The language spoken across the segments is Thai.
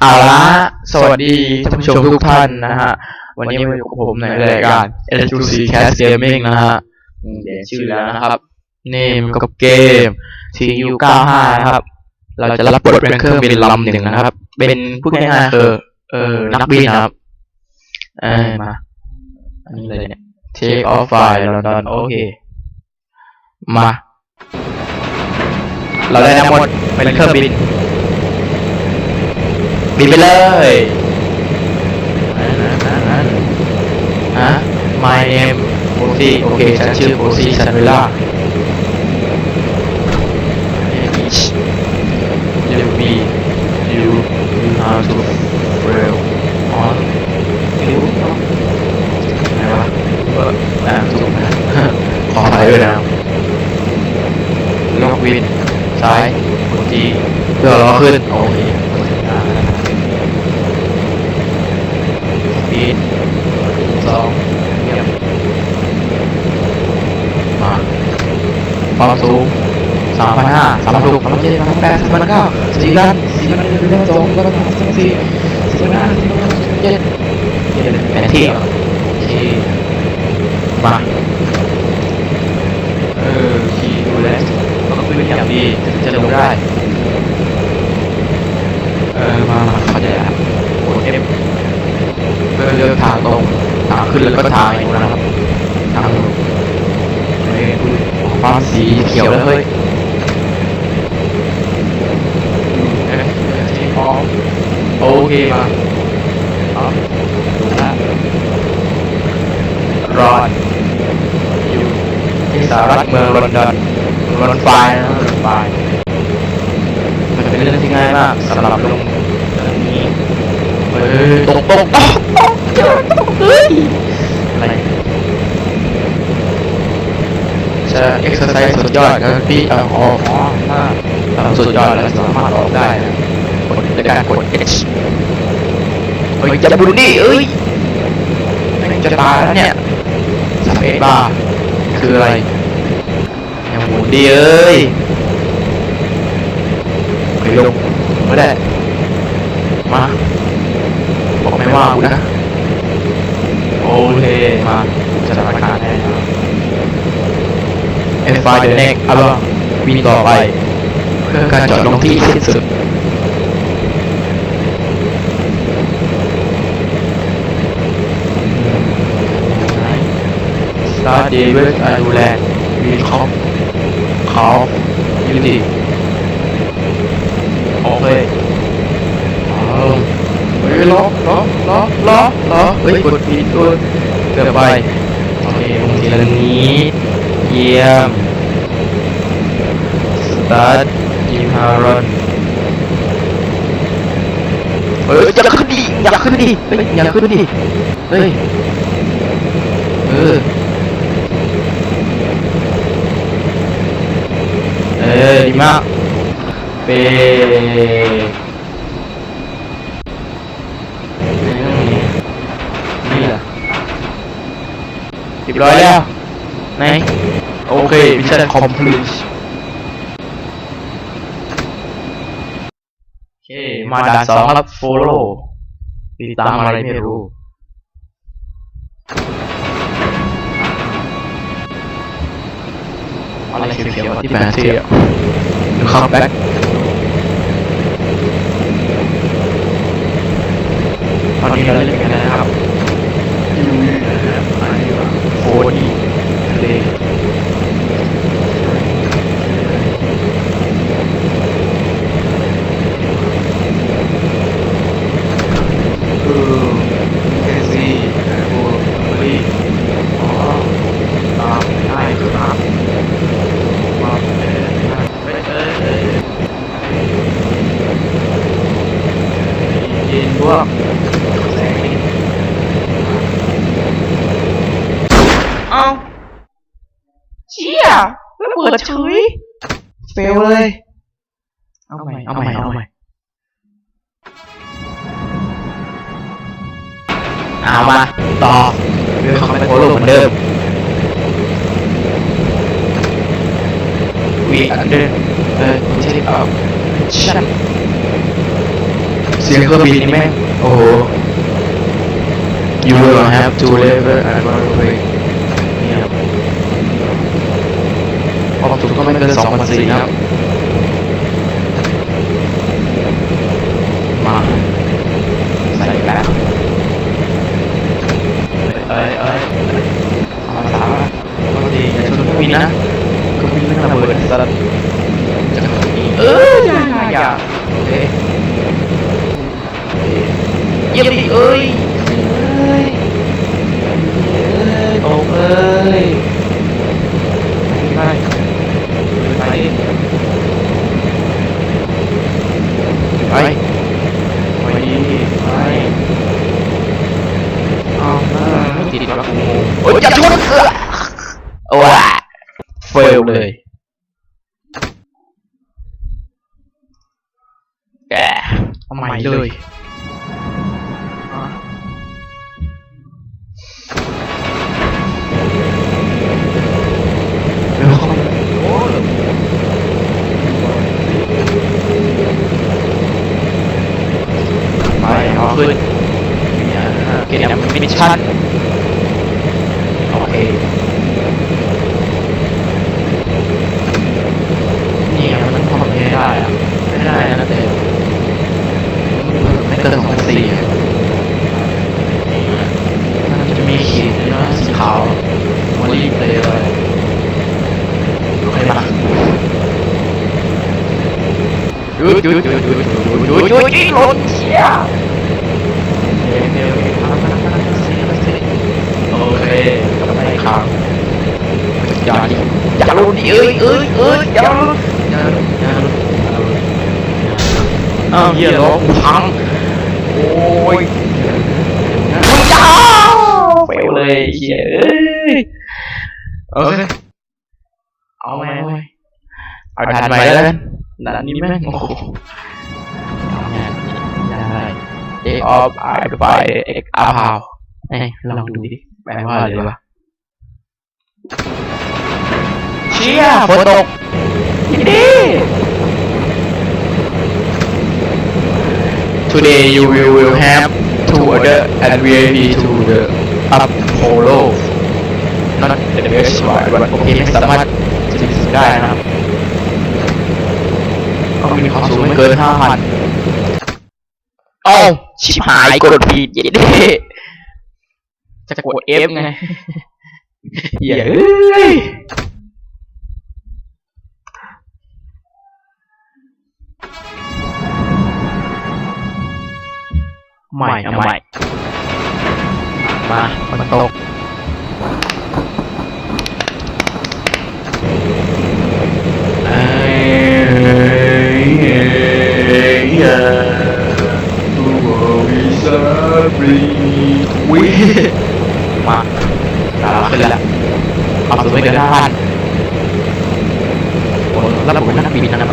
เอาละสวัสดีท่านผู้ชมทุกท่านนะฮะ วันนี้มาอยู่กับผมในรายการ LGC Cast Gaming นะฮะเดี๋ยวชื่อแล้วนะครับนี่มันกับเกม TU95 นะครับ เราจะรับบทเป็นเครื่องบินลำหนึ่งนะครับ เป็นพูดง่ายๆคือเออนักบินนะครับเออมา อันนี้เลยเนี่ย Take off flight London โอเค มา เราได้ทั้งหมดเป็นเครื่องบิน บินไปเลยฮะ My name โอซีโอเค ฉันชื่อโอซีซันเวล่า You be you you how to rail on you ไหนวะเอออ่าถูกนะขออภัยด้วยนะครับล็อกวิน ซ้ายกดจีเพื่อล้อขึ้น โอเคอ่าสปีด สองเยี่ยมมาความสูงสามพันห้าสามพันหกสามพันเจ็ดสามพันแปดสามพันเก้าสี่พันสี่พันหนึ่งสี่พันสองสี่พันสามสี่พันสี่สี่พันห้าสี่พันหกสี่พันเจ็ดเจ็ดแผนที่ที่มาเออขี่ดูแลก็ขึ้นอย่างดีถึงจะลงได้ เออมามาเข้าใจแล้วกด F เพื่อเลือกทางตรงทางขึ้นแล้วก็ทางอยู่นะครับทางลงเฮ้ยดูฟ้าสีเขียวแล้วเฮ้ยเอ๊ะที่พร้อมโอเคมาครับดูนะรอดอยู่ที่สหรัฐเมืองลอนดอนลอนไฟนะลอนไฟมันเป็นเรื่องที่ง่ายมากสำหรับลงอันนี้เออตรงตรงตรงตรง เฮ้ยอะไรจะเอ็กซ์ไซส์สุดยอดนะพี่เอ่ออ๋ออ๋อถ้าทำสุดยอดแล้วสามารถออกได้นะกดในการกด H เฮ้ยจะบุรุนี่เอ้ยม่งจะตายแล้วเนี่ยสเปซบาร์คืออะไรยังหมุนดีเอ้ยไปลงไม่ได้มาบอกไม่ว่ากูนะ โอเคมาจะทำการให้นะเอฟไฟเดนเน็กอัลบั้มวีต่อไป เพื่อการจอดลงที่สิ้นสุดสตาร์เดวิสอาดูแลวีคอปคอฟยูดีโอเค ล็อกล็อกล็อกล็อกล็อกเฮ้ยกดผิดกดเกือบไปโอเคลงทีละนิดเยี่ยมสตาร์ทยิมฮารอนเฮ้ยอย่าขึ้นดิอย่าขึ้นดิเฮ้ยอย่าขึ้นดิเฮ้ยเออเออดีมากเปนี่แหละ เรียบร้อยแล้วไหนโอเคมิชชั่นคอมพลีทโอเคมาด่านสองครับโฟโล่ติดตามอะไรไม่รู้อะไรเขียวๆที่แปดที่อะดูคัมแบ็กตอนนี้เราเล่นกันนะครับ พวกแสงนี่เอาเชี่ยแล้ว เปิดเฉยเฟลเลย เอาใหม่ เอาใหม่ เอาใหม่ เอามา ต่อเรื่องของเป็นโอโลเหมือนเดิม we under the tip of chin เสียงเครื่องบินนี่แม่งโอ้โห You will have to live and run away เนี่ยครับ ความสูงก็ไม่เกินสองพันสี่ครับ มา ใส่แล้วเอ้ยเอ้ยเอ้ยเอาละเอาดีอย่าชนเครื่องนะเครื่งนไม่ระเบิดสัตว์จะมีเอออย่าอย่าอย่าโอเคเยี่ยมดิเอ้ยเอ้ยเอ้ยตกเอ้ยไิดล็อโอ้ยจะชนโอ้ยเฟลเลยแกเอาใหม่เลยไปเอาขึ้นเกมมิชชั่น นี่มันต้องทำแบด้ได้ไม่ได้นะเต้ไม่เกินสองพันสีมันจะมีขีดนะสีขาวมอลลี่เลย์อใครมาหยุดหยุดหยุดหยุดหยุดหยุดหยุดเชี่ยโอเค กลับไปครับอย่าดิอย่าลุนดิเอ้ยเอ้ยเอ้ยอย่าลุนอย่าลุนอย่าลุนอย่าลุนอ้าวเหี้ยล้อกูพังโอ้ยมึงจ้าเฟลเลยเหี้ยเอ้ยโอเคเอาไหมเอาไหมเอาด่านใหม่แล้วกันด่านนี้แม่งโอ้โหเอาไงได้เอ็กออฟไอไปเอ็กอาพาวเอ้ยลองดูดิแปลว่าอะไรวะ เชี่ยฝนตกยินดี Today you will, will have to order and VIP to the Apollo not the best one but โอเคไม่สามารถจะมีสิทธิ์ได้นะครับต้องมีความสูงไม่เกินห้าพันเอ้าชิบหายกดผิดเย้เด้จะกด F ไง เหี้ยเอ้ยใหม่เอาใหม่มามันตกเอ้ยเอ้ยเอ้ยวิมาตา ขึ้นแล้วความสูงไม่เกินห้าพันโอ้แล้วผมนักบินนะครับ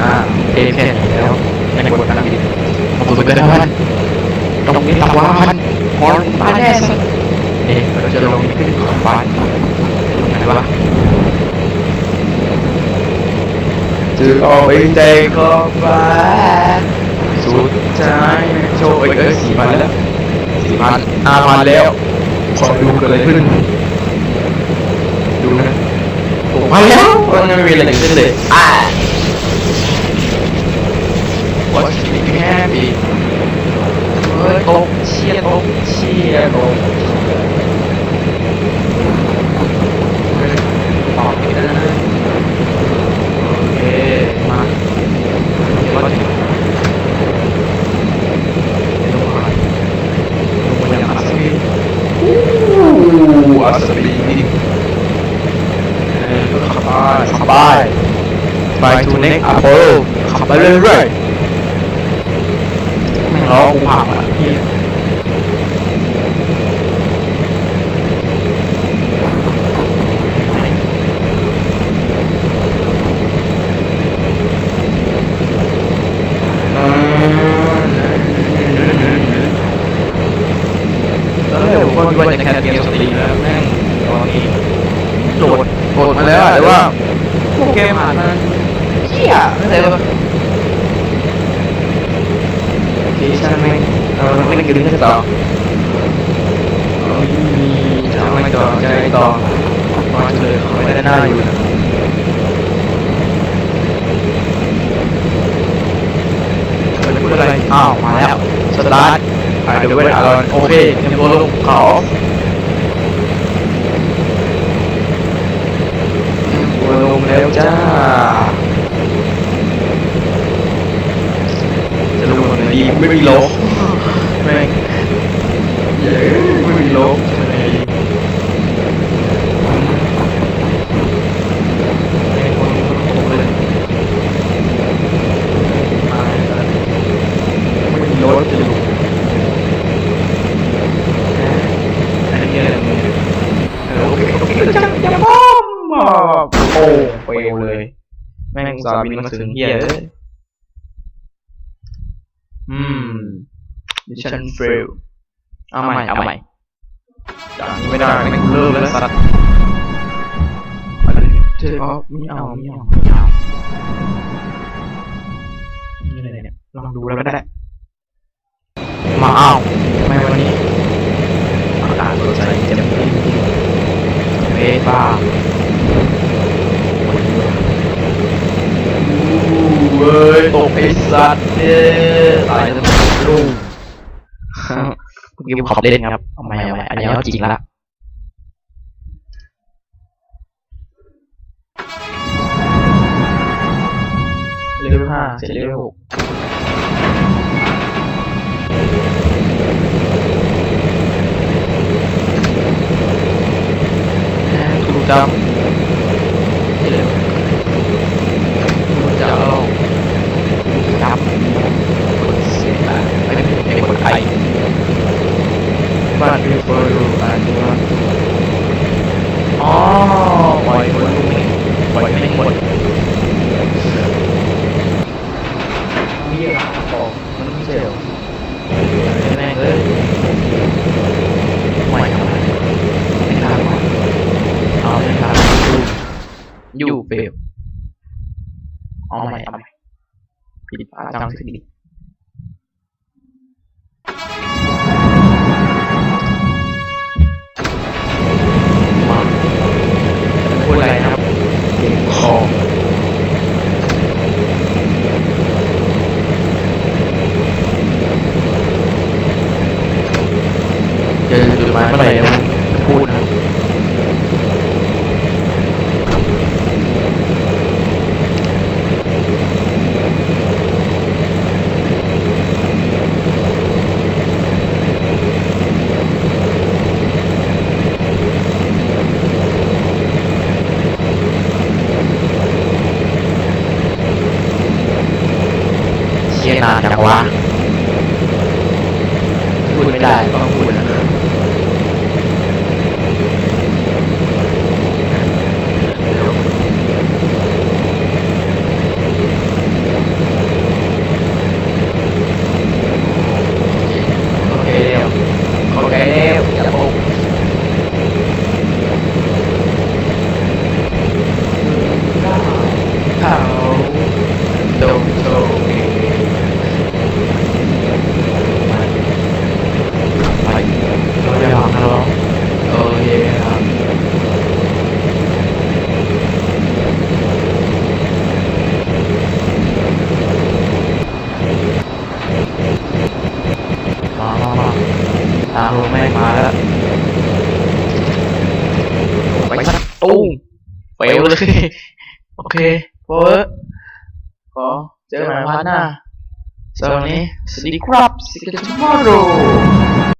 อ่าเอฟแค่แล้วยังกดนักบินความสูงไม่เกินห้าพันตรงนี้ต่ำกว่าพันหอนบ้านแน่สิเอ๊ะเราจะลงขึ้นของบ้านตรงไหนวะจะออกไปใจก็บ้าสุดท้ายโชว์ไปเอ้ยสี่พันแล้วสี่พันห้าพันแล้วขอดูเกิดอะไรขึ้น ดูนะ หกพันแล้วมันไม่มีอะไรเกิดขึ้นเลยอ่า What's keeping me happy เฮ้ยตกเชียตกเชียตกเฮ้ยตอบผิดแล้วนะโอเคมาเดี๋ยวเราจะลงมาลงมาอย่างอัศวิ นอู้อัศวินเออขับไปขับไปไปทูเน็กอะโปขับไปเรื่อยๆไม่งล้อกูพังอะเฮียแล้วเดี๋ยวผมก็ว่าจะแคสเกมสตรีมแล้วแม่งตอนนี้โหลด โหลดมาแล้วอะแต่ว่าพวกเกมอ่านมันเหี้ยไม่ใช่ปะโอเคช่างแม่งเราต้องเล่นกันต่อเอ้ยจะทำไงต่อจะไงต่อมาเฉลยเขาไม่ได้หน้าอยู่นะเป็นพูดอะไรอ้าวมาแล้วสตาร์ทอ่าเดี๋ยวเว้นอารอนโอเคเตรียมตัวลงเขาตัวลง แล้วจ้าจะลงตรงไหนดีไม่มีโลกแม่งเย้ไม่มีโลกจะไปไหนดีแม่งคนตกเลยมาแล้วไม่มีโลกจะลงอันนี้อะไรมึงเนี่ยเออโอเคโอเคจังจังบ้อมโอ้เฟลเลย แม่งอุต สาห์บินมาถึงเฮียเลยอืมมิชชั่นเฟลเอาใหม่เอาใหม่อย่างนี้ไม่ได้ไม่เลิกแล้วสัตว์อะไรเจ๊ก็ไม่เอาไม่เอาไม่เอานี่อะไรเนี่ยลองดูแล้วก็ได้ มาเอาทำไมวันนี้อากาศสดใสแจ่มใสเมฆบ้าอู้ เว้ยตกไอ้สัตว์เนี่ยตายแล้วลูกเมื่อกี้ผมขอบเล่นครับเอาใหม่เอาใหม่อันนี้เอาจริงละเลเวลห้าเสร็จเลเวลหกแหม่ถูกจำที่เหลือถูกจำจำคนเสียงไม่เป็นไอ้คนไทย บ้าน คือเฟอร์รูอ่านตัวอ๋อปล่อยคนลูกนี้ปล่อยไม่หมดนี่หลังบอกมันไม่เหรอแม่งเลยไม่ทำไมไม่ทำเอาไม่ทำอยูยูเฟลเอาใหม่เอาใหม่ผิดพลาดจังสิ เฟลเลยโอเคโฟร์ขอเจอกันใหม่พาร์ทหน้าสำหรับวันนี้สวัสดีครับ see you tomorrow